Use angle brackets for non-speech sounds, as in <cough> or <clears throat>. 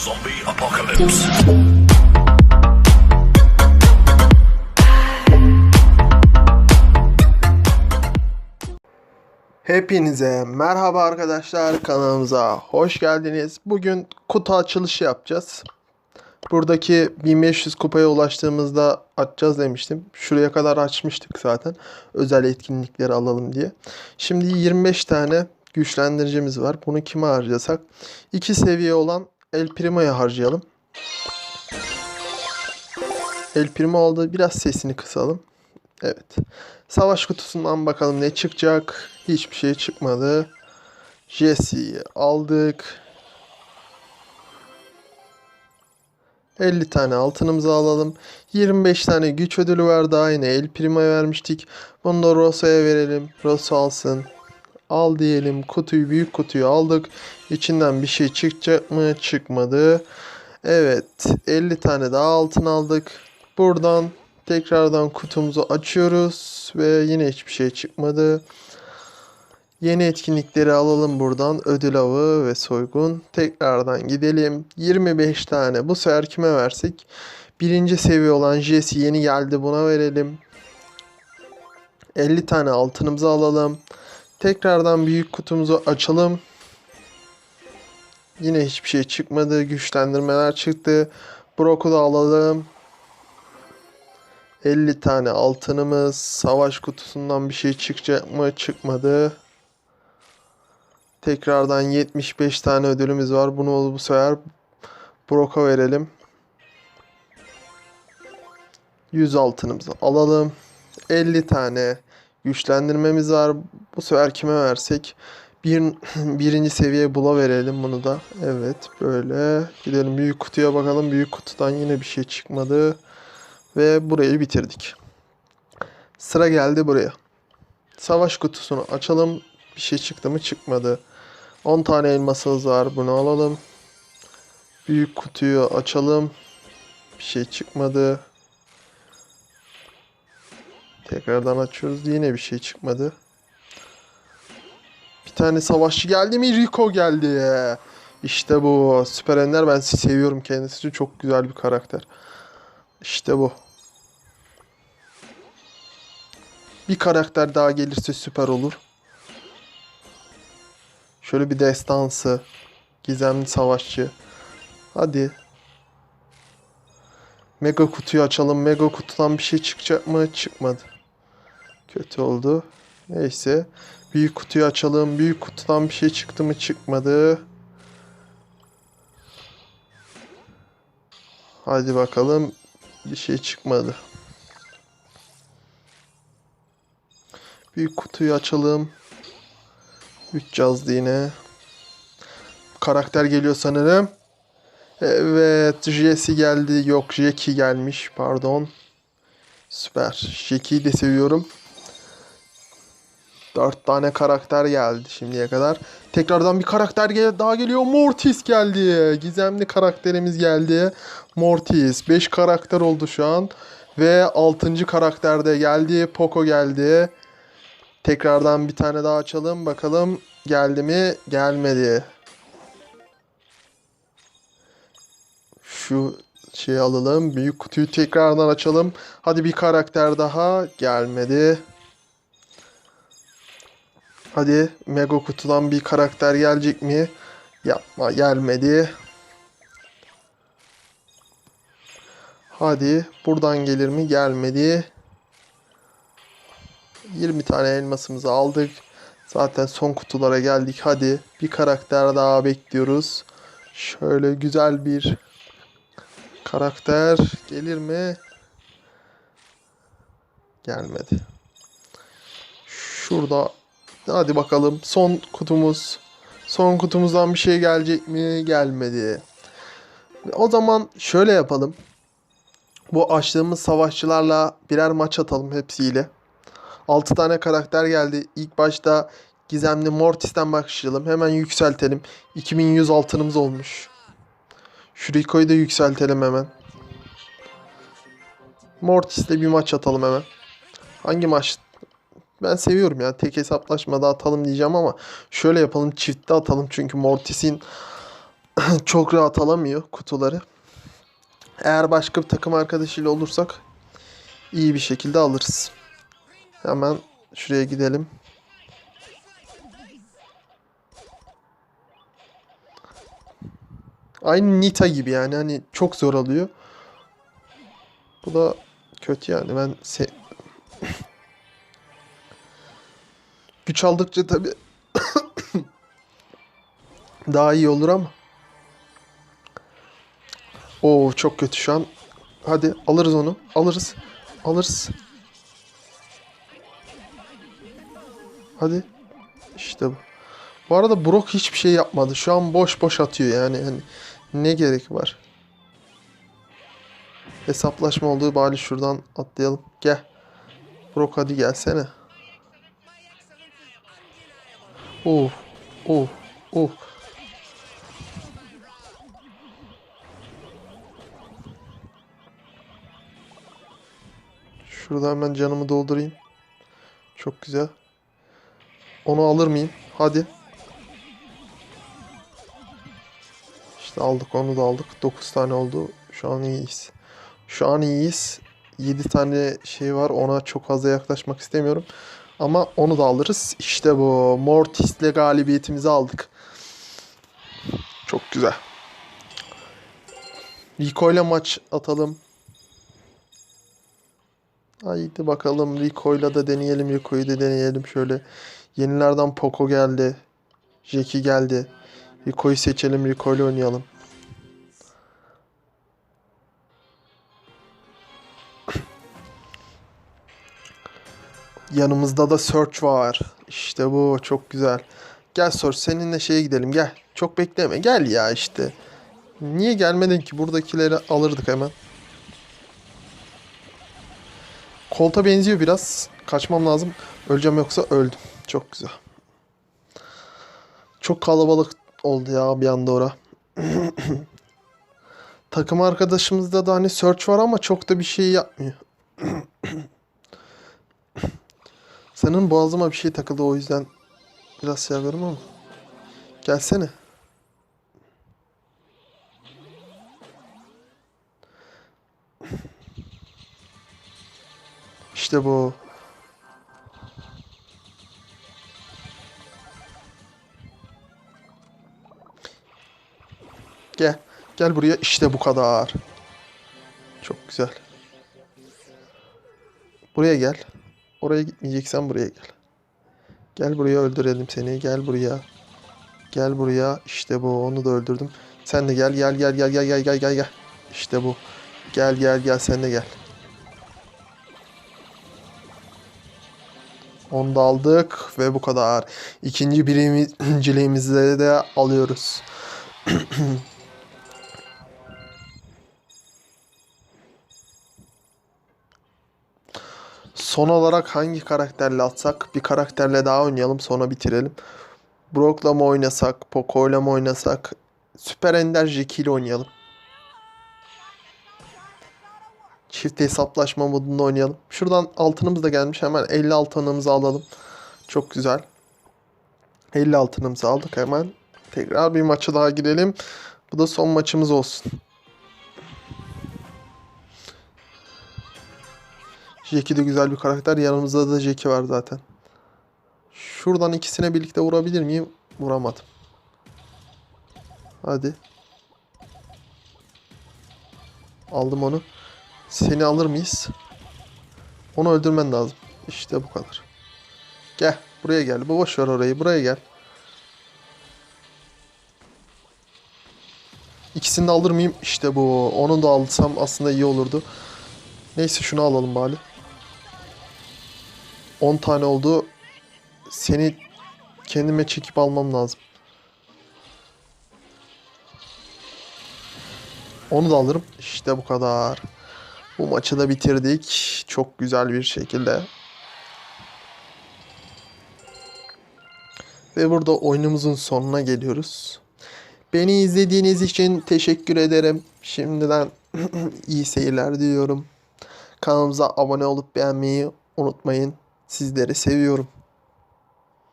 Zombie apocalypse. Hepinize merhaba arkadaşlar kanalımıza hoş geldiniz. Bugün kutu açılışı yapacağız. Buradaki 1500 kupaya ulaştığımızda açacağız demiştim. Şuraya kadar açmıştık zaten. Özel etkinlikleri alalım diye. Şimdi 25 tane güçlendiricimiz var. Bunu kime harcasak? 2 seviye olan El Primo'ya harcayalım. El Primo oldu. Biraz sesini kısalım. Evet. Savaş kutusundan bakalım ne çıkacak. Hiçbir şey çıkmadı. Jesse'yi aldık. 50 tane altınımızı alalım. 25 tane güç ödülü var daha yine El Primo'ya vermiştik. Bunu da Rosa'ya verelim. Rosa alsın. Al diyelim. Kutuyu büyük kutuyu aldık. İçinden bir şey çıkacak mı? Çıkmadı. Evet. 50 tane daha altın aldık. Buradan tekrardan kutumuzu açıyoruz ve yine hiçbir şey çıkmadı. Yeni etkinlikleri alalım buradan. Ödül avı ve soygun. Tekrardan gidelim. 25 tane. Bu sefer kime versek? Birinci seviye olan Jesse yeni geldi. Buna verelim. 50 tane altınımızı alalım. Tekrardan büyük kutumuzu açalım. Yine hiçbir şey çıkmadı. Güçlendirmeler çıktı. Brock'u da alalım. 50 tane altınımız. Savaş kutusundan bir şey çıkacak mı? Çıkmadı. Tekrardan 75 tane ödülümüz var. Bunu bu sefer Brock'a verelim. 100 altınımızı alalım. 50 tane güçlendirmemiz var. Bu sefer kime versek? Bir, <clears throat> birinci seviye bula verelim bunu da. Evet böyle. Gidelim büyük kutuya bakalım. Büyük kutudan yine bir şey çıkmadı. Ve burayı bitirdik. Sıra geldi buraya. Savaş kutusunu açalım. Bir şey çıktı mı çıkmadı. 10 tane elmasımız var. Bunu alalım. Büyük kutuyu açalım. Bir şey çıkmadı. Tekrardan açıyoruz. Yine bir şey çıkmadı. Bir tane savaşçı geldi mi? Rico geldi. İşte bu. Süper Ender ben sizi seviyorum kendisi. Çok güzel bir karakter. İşte bu. Bir karakter daha gelirse süper olur. Şöyle bir destansı. Gizemli savaşçı. Hadi. Mega kutuyu açalım. Mega kutudan bir şey çıkacak mı? Çıkmadı. Kötü oldu. Neyse. Büyük kutuyu açalım. Büyük kutudan bir şey çıktı mı? Çıkmadı. Hadi bakalım. Bir şey çıkmadı. Büyük kutuyu açalım. 3 yazdı yine. Karakter geliyor sanırım. Evet, Jesse geldi. Yok, Jackie gelmiş. Pardon. Süper. Jackie'yi de seviyorum. 4 tane karakter geldi şimdiye kadar. Tekrardan bir karakter daha geliyor. Mortis geldi. Gizemli karakterimiz geldi. Mortis. 5 karakter oldu şu an. Ve 6. karakter de geldi. Poco geldi. Tekrardan bir tane daha açalım. Bakalım geldi mi? Gelmedi. Şu şeyi alalım. Büyük kutuyu tekrardan açalım. Hadi bir karakter daha. Gelmedi. Hadi mega kutudan bir karakter gelecek mi? Yapma gelmedi. Hadi buradan gelir mi? Gelmedi. 20 tane elmasımızı aldık. Zaten son kutulara geldik. Hadi bir karakter daha bekliyoruz. Şöyle güzel bir karakter gelir mi? Gelmedi. Şurada hadi bakalım son kutumuz. Son kutumuzdan bir şey gelecek mi? Gelmedi. O zaman şöyle yapalım. Bu açtığımız savaşçılarla birer maç atalım hepsiyle. 6 tane karakter geldi. İlk başta gizemli Mortis'ten başlayalım. Hemen yükseltelim. 2100 altınımız olmuş. Şu Rico'yu da yükseltelim hemen. Mortis'le bir maç atalım hemen. Hangi maç? Ben seviyorum ya. Tek hesaplaşmada atalım diyeceğim ama şöyle yapalım. Çiftte atalım. Çünkü Mortis'in <clears throat> çok rahat alamıyor kutuları. Eğer başka bir takım arkadaşıyla olursak iyi bir şekilde alırız. Hemen şuraya gidelim. Aynı Nita gibi yani hani çok zor alıyor. Bu da kötü yani ben se <clears throat> güç aldıkça tabi <coughs> daha iyi olur ama. Oo çok kötü şu an. Hadi alırız onu. Alırız. Alırız. Hadi. İşte bu. Bu arada Brock hiçbir şey yapmadı. Şu an boş boş atıyor yani. Hani ne gerek var? Hesaplaşma olduğu bari şuradan atlayalım. Gel. Brock hadi gelsene. Oh. Oh. Oh. Şurada hemen canımı doldurayım. Çok güzel. Onu alır mıyım? Hadi. İşte aldık onu da aldık. 9 tane oldu. Şu an iyiyiz. Şu an iyiyiz. 7 tane şey var. Ona çok fazla yaklaşmak istemiyorum. Ama onu da alırız. İşte bu. Mortis'le galibiyetimizi aldık. Çok güzel. Rico ile maç atalım. Haydi bakalım Rico'yla da deneyelim. Rico'yu da deneyelim şöyle. Yenilerden Poco geldi. Jackie geldi. Rico'yu seçelim. Rico'yla oynayalım. Yanımızda da Search var. İşte bu çok güzel. Gel Search seninle şeye gidelim gel. Çok bekleme gel ya işte. Niye gelmedin ki? Buradakileri alırdık hemen. Kolta benziyor biraz. Kaçmam lazım. Öleceğim yoksa öldüm. Çok güzel. Çok kalabalık oldu ya bir anda ora. <clears throat> Takım arkadaşımızda da hani search var ama çok da bir şey yapmıyor. <clears throat> Senin boğazıma bir şey takıldı o yüzden biraz şey yapıyorum ama. Gelsene. İşte bu. Gel. Gel buraya. İşte bu kadar. Çok güzel. Buraya gel. Oraya gitmeyeceksen buraya gel. Gel buraya öldürelim seni. Gel buraya. Gel buraya. İşte bu. Onu da öldürdüm. Sen de gel. Gel gel gel gel gel gel gel gel. İşte bu. Gel gel gel sen de gel. Onu da aldık ve bu kadar. İkinci birinciliğimizi <clears throat> de alıyoruz. <clears throat> Son olarak hangi karakterle atsak? Bir karakterle daha oynayalım sonra bitirelim. Brock'la mı oynasak? Poco'yla mı oynasak? Süper Ender ile oynayalım. Çift hesaplaşma modunda oynayalım. Şuradan altınımız da gelmiş. Hemen 50 altınımızı alalım. Çok güzel. 50 altınımızı aldık hemen. Tekrar bir maça daha girelim. Bu da son maçımız olsun. Jackie de güzel bir karakter. Yanımızda da Jackie var zaten. Şuradan ikisine birlikte vurabilir miyim? Vuramadım. Hadi. Aldım onu. Seni alır mıyız? Onu öldürmen lazım. İşte bu kadar. Gel. Buraya gel. Bu boş orayı. Buraya gel. İkisini de alır mıyım? İşte bu. Onu da alsam aslında iyi olurdu. Neyse şunu alalım bari. 10 tane oldu. Seni kendime çekip almam lazım. Onu da alırım. İşte bu kadar. Bu maçı da bitirdik. Çok güzel bir şekilde. Ve burada oyunumuzun sonuna geliyoruz. Beni izlediğiniz için teşekkür ederim. Şimdiden <clears throat> iyi seyirler diliyorum. Kanalımıza abone olup beğenmeyi unutmayın. Sizleri seviyorum.